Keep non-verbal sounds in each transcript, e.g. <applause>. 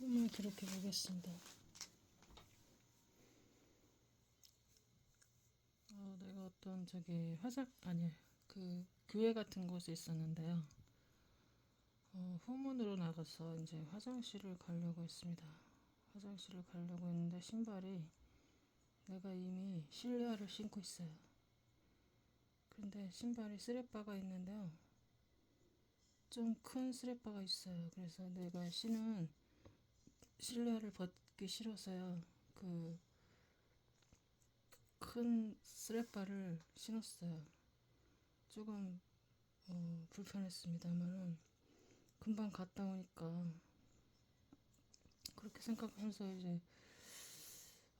꿈을 기록해 보겠습니다. 어, 내가 어떤 저기 화작 아니 그 교회 같은 곳에 있었는데요. 어, 후문으로 나가서 이제 화장실을 가려고 했습니다. 화장실을 가려고 했는데 신발이 내가 이미 실내화를 신고 있어요. 근데 신발이 스레바가 있는데요. 좀큰 스레바가 있어요. 그래서 내가 신은 실내화를 벗기 싫어서요. 그 큰 스레바를 신었어요. 조금 어, 불편했습니다만은 금방 갔다 오니까 그렇게 생각하면서 이제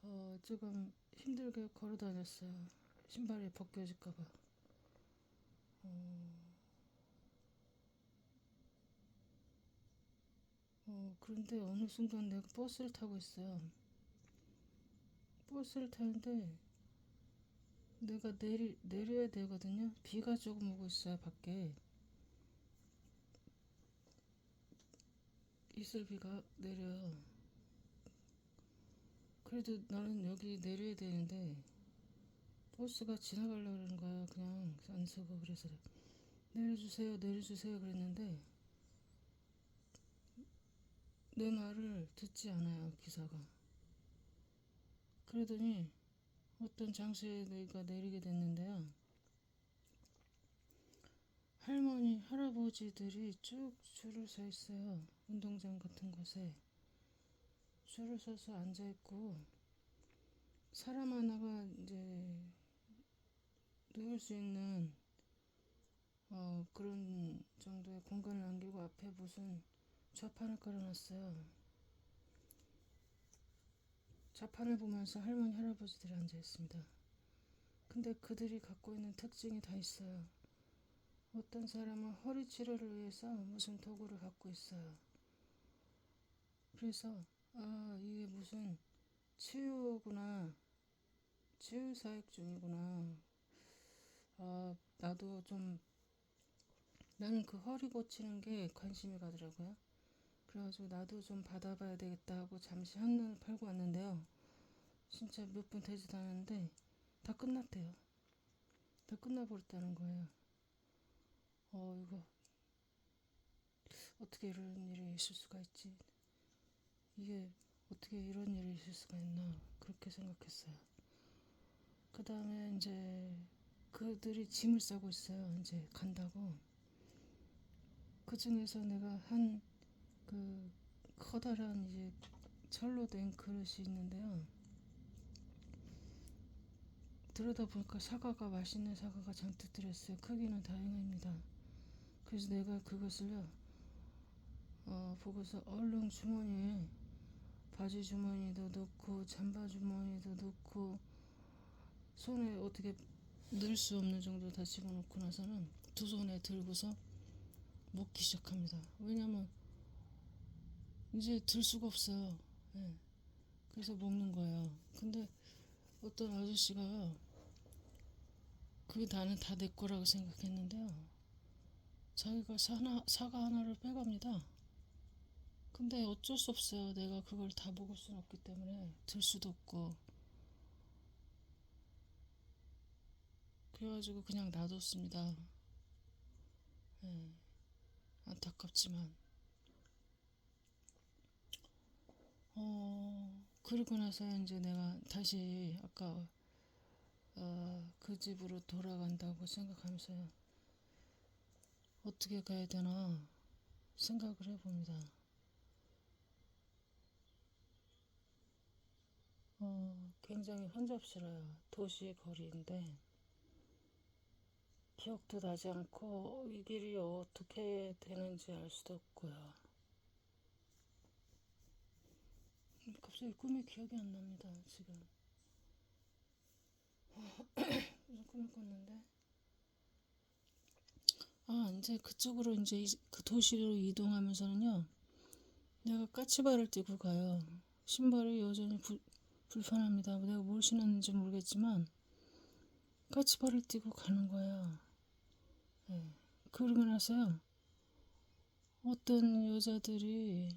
어, 조금 힘들게 걸어 다녔어요. 신발이 벗겨질까봐. 어, 어, 그런데 어느 순간 내가 버스를 타고 있어요. 버스를 타는데 내가 내리, 내려야 되거든요. 비가 조금 오고 있어요, 밖에. 이슬비가 내려요. 그래도 나는 여기 내려야 되는데 버스가 지나가려고 그러는 거야. 그냥 안 서고 그래서 내려주세요, 내려주세요 그랬는데 내 말을 듣지 않아요, 기사가. 그러더니 어떤 장소에 내가 내리게 됐는데요. 할머니, 할아버지들이 쭉 줄을 서 있어요. 운동장 같은 곳에. 줄을 서서 앉아 있고, 사람 하나가 이제 누울 수 있는 어, 그런 정도의 공간을 남기고 앞에 무슨 좌판을 깔아놨어요. 좌판을 보면서 할머니, 할아버지들이 앉아 있습니다. 근데 그들이 갖고 있는 특징이 다 있어요. 어떤 사람은 허리 치료를 위해서 무슨 도구를 갖고 있어요. 그래서, 아, 이게 무슨 치유구나. 치유 사역 중이구나. 아, 나도 좀, 나는 그 허리 고치는 게 관심이 가더라고요. 그래가지고 나도 좀 받아봐야 되겠다 하고 잠시 한눈을 팔고 왔는데요. 진짜 몇 분 되지도 않았는데 다 끝났대요. 다 끝나버렸다는 거예요. 어, 이거 어떻게 이런 일이 있을 수가 있지? 이게 어떻게 이런 일이 있을 수가 있나? 그렇게 생각했어요. 그 다음에 이제 그들이 짐을 싸고 있어요. 이제 간다고. 그 중에서 내가 한 그 커다란 이제 철로 된 그릇이 있는데요. 들여다보니까 사과가 맛있는 사과가 잔뜩 들었어요. 크기는 다양합니다. 그래서 내가 그것을요, 어, 보고서 얼른 주머니에 바지 주머니도 넣고 잠바 주머니도 넣고 손에 어떻게 넣을 수 없는 정도 다 집어넣고 나서는 두 손에 들고서 먹기 시작합니다. 왜냐면 이제 들 수가 없어요. 예. 그래서 먹는 거예요. 근데 어떤 아저씨가 그게 나는 다 내 거라고 생각했는데요. 자기가 사나, 사과 하나를 빼갑니다. 근데 어쩔 수 없어요. 내가 그걸 다 먹을 수는 없기 때문에 들 수도 없고. 그래가지고 그냥 놔뒀습니다. 예. 안타깝지만. 어, 그러고 나서 이제 내가 다시 아까 어, 그 집으로 돌아간다고 생각하면서요. 어떻게 가야 되나 생각을 해봅니다. 어, 굉장히 혼잡스러워요. 도시 거리인데 기억도 나지 않고 이 길이 어떻게 되는지 알 수도 없고요. 갑자기 꿈이 기억이 안 납니다. 지금 <clears throat> 무슨 꿈을 꿨는데 아 이제 그쪽으로 이제 이- 그 도시로 이동하면서는요 내가 까치발을 뛰고 가요 신발이 여전히 불, 불편합니다 내가 뭘 신었는지 모르겠지만 까치발을 뛰고 가는 거예요 예. 그러고 나서요 어떤 여자들이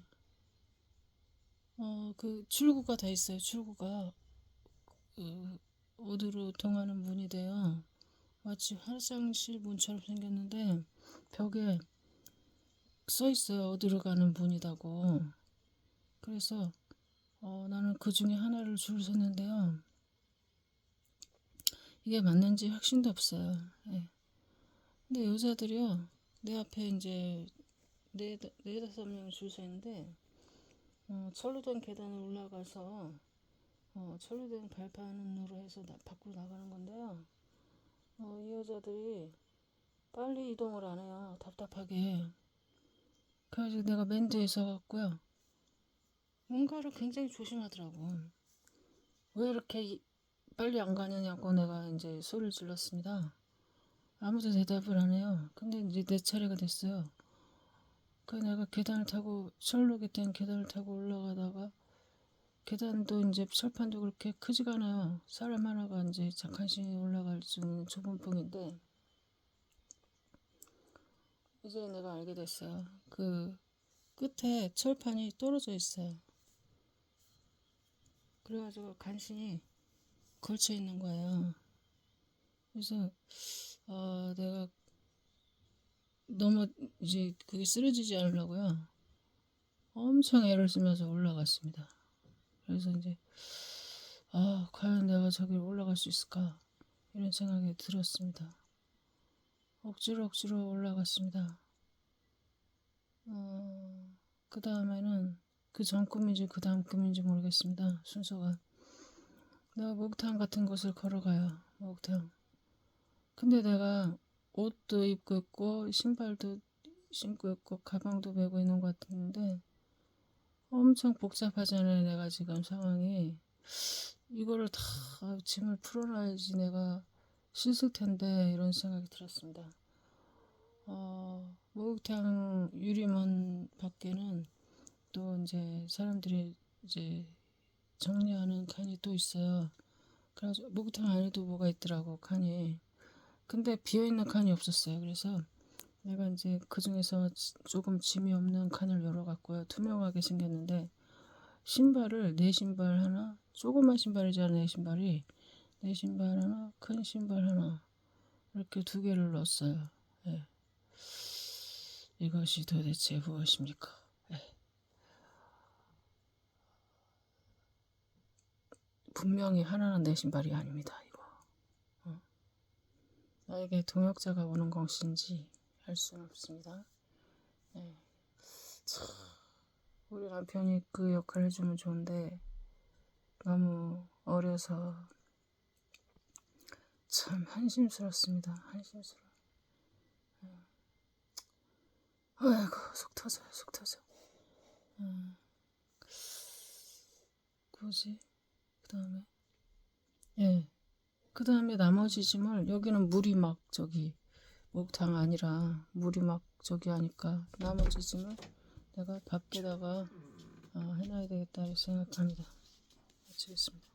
어, 그 출구가 다 있어요. 출구가 그 어디로 통하는 문이 돼요. 마치 화장실 문처럼 생겼는데 벽에 써 있어요. 어디로 가는 문이라고. 그래서 어, 나는 그 중에 하나를 줄 섰는데요. 이게 맞는지 확신도 없어요. 예. 근데 여자들이요. 내 앞에 이제 네, 네 다섯 명줄서 있는데 어, 철로 된 계단을 올라가서 어, 철로 된 발판으로 해서 나, 밖으로 나가는 건데요. 어, 이 여자들이 빨리 이동을 안 해요. 답답하게. 그래서 내가 맨 뒤에 서갖고요. 뭔가를 굉장히 조심하더라고. 왜 이렇게 이- 빨리 안 가느냐고 내가 이제 소리를 질렀습니다. 아무도 대답을 안 해요. 근데 이제 내 차례가 됐어요. 그 내가 계단을 타고 철로게 된 계단을 타고 올라가다가 계단도 이제 철판도 그렇게 크지가 않아요. 사람 하나가 이제 잠깐씩 올라갈 수 있는 좁은 폭인데 이제 내가 알게 됐어요. 그 끝에 철판이 떨어져 있어요. 그래가지고 간신히 걸쳐 있는 거예요. 그래서 어, 내가 너무 이제 그게 쓰러지지 않으려고요. 엄청 애를 쓰면서 올라갔습니다. 그래서 이제 아 과연 내가 저기 올라갈 수 있을까 이런 생각이 들었습니다. 억지로 억지로 올라갔습니다. 어, 그 다음에는 그 전 꿈인지 그 다음 꿈인지 모르겠습니다. 순서가 내가 목욕탕 같은 곳을 걸어가요. 목욕탕. 근데 내가 옷도 입고 있고 신발도 신고 있고 가방도 메고 있는 것 같은데 엄청 복잡하잖아요. 내가 지금 상황이 이거를 다 짐을 풀어놔야지 내가 씻을 텐데 이런 생각이 들었습니다. 어, 목욕탕 유리문 밖에는 또 이제 사람들이 이제 정리하는 칸이 또 있어요. 그래서 목욕탕 안에도 뭐가 있더라고 칸이. 근데 비어있는 칸이 없었어요. 그래서 내가 이제 그 중에서 조금 짐이 없는 칸을 열어갔고요. 투명하게 생겼는데 신발을 내 신발 하나, 조그만 신발이잖아 내 신발이 내 신발 하나, 큰 신발 하나 이렇게 두 개를 넣었어요. 예. 이것이 도대체 무엇입니까? 예. 분명히 하나는 내 신발이 아닙니다. 나에게 동역자가 오는 것인지 알 수는 없습니다. 예. 참, 우리 남편이 그 역할을 해주면 좋은데 너무 어려서 참 한심스럽습니다. 한심스러워. 예. 아이고 속 터져요. 속 터져. 음. 뭐지? 그 다음에 예. 그 다음에 나머지 짐을 여기는 물이 막 저기 목욕탕 아니라 물이 막 저기 하니까 나머지 짐을 내가 밖에다가 어, 해놔야 되겠다 생각합니다. 마치겠습니다.